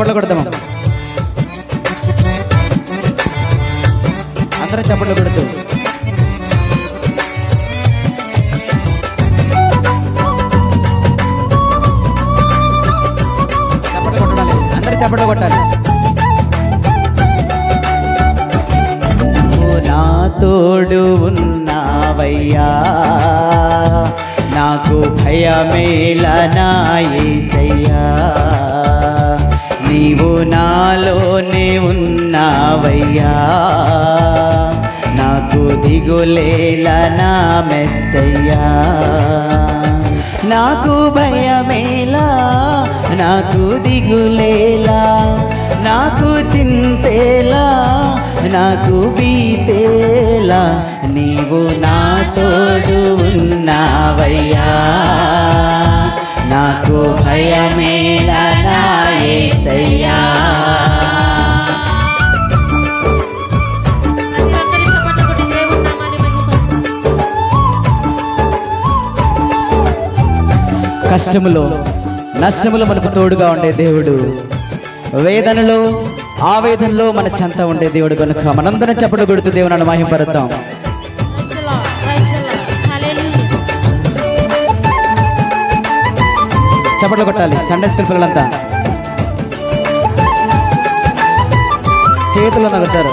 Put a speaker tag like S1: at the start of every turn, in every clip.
S1: చప్పట్లు కొడదాం. అందరం చప్పట్లు కొడుతూ. చప్పట్లు కొట్టాలి. అందరూ చప్పట్లు కొట్టాలి. నా తోడు ఉన్నావయ్యా. నాకు భయమేల నా నాలోనే ఉన్నావయ్యా. నాకు దిగులేల నా మెస్సయ్యా. నాకు భయమేలా నాకు దిగులేలా నాకు చింతేలా నాకు బీతేలా నీవు నా తోడు ఉన్నావయ్యా. నాకు
S2: భయమే
S1: కష్టములో నష్టములో మనకు తోడుగా ఉండే దేవుడు. వేదనలో ఆవేదనలో మన చెంత ఉండే దేవుడు కనుక మనందరం చప్పట్లు కొడుతూ దేవుని మహింపరుద్దాం
S2: Praise
S1: చప్పట్లు కొట్టాలి సండే స్కూల్ పిల్లలంతా. చేతుల్లో నవ్వుతారు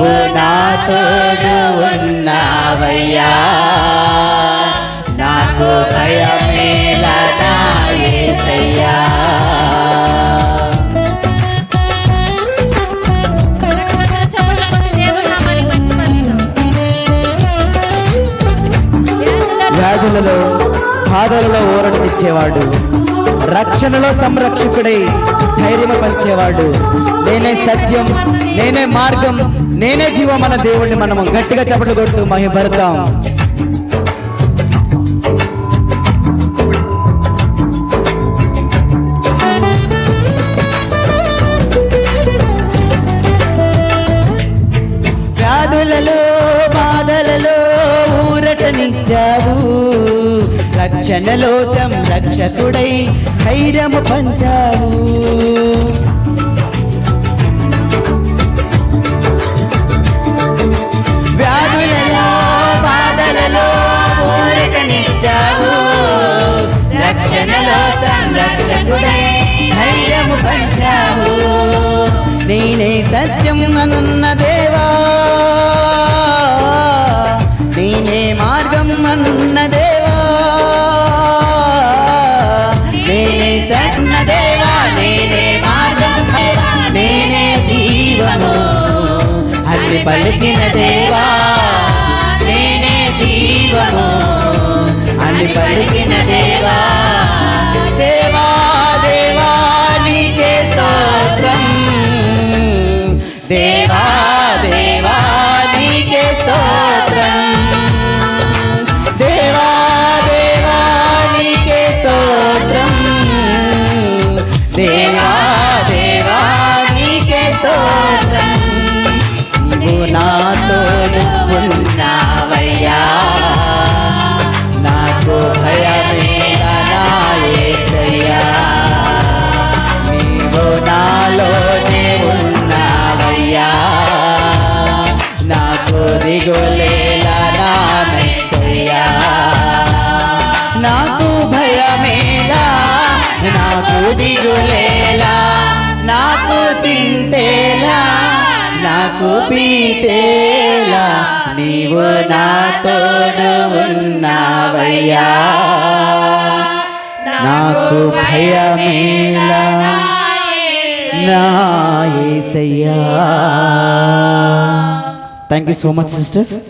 S1: నీవు నా తోడు ఉన్నావయ్యా నాకు భయమేలా నా వ్యాధులలో బాధలలో ఊరటనిచ్చేవాడు రక్షణలో సంరక్షకుడై ధైర్యం పంచేవాడు నేనే సత్యం నేనే మార్గం నేనే జీవం మన దేవుణ్ణి మనము గట్టిగా చప్పట్లు కొడుతూ మహిమపడతాం వ్యాధులలో బాధలలో ఊరటనిచ్చావు. రక్షణలో సంరక్షకుడై ధైర్యము పంచావు వ్యాధులలో బాధలలో ఊరటనిచ్చావు రక్షణలో సంరక్షకుడై ధైర్యము పంచావు నేనే సత్యం అనున్న దేవా. నేనే మార్గం అనున్న పలికిన దేవా నేనే జీవము. అని పలికిన దేవా దేవా దేవా నీకే స్తోత్రం. దేవా దేవా నీకే స్తోత్రం. దేవా దేవా నీకే స్తోత్రం. దేవా దిగులేలా నా మెస్సయ్యా నాకు భయమేలా నాకు దిగులేలా నాకు చింతేలా నాకు పీతేలా నీవు నాతోడు ఉన్నావయ్యా నాకు భయమేలా నాయసయ్యా Thank you so much sisters.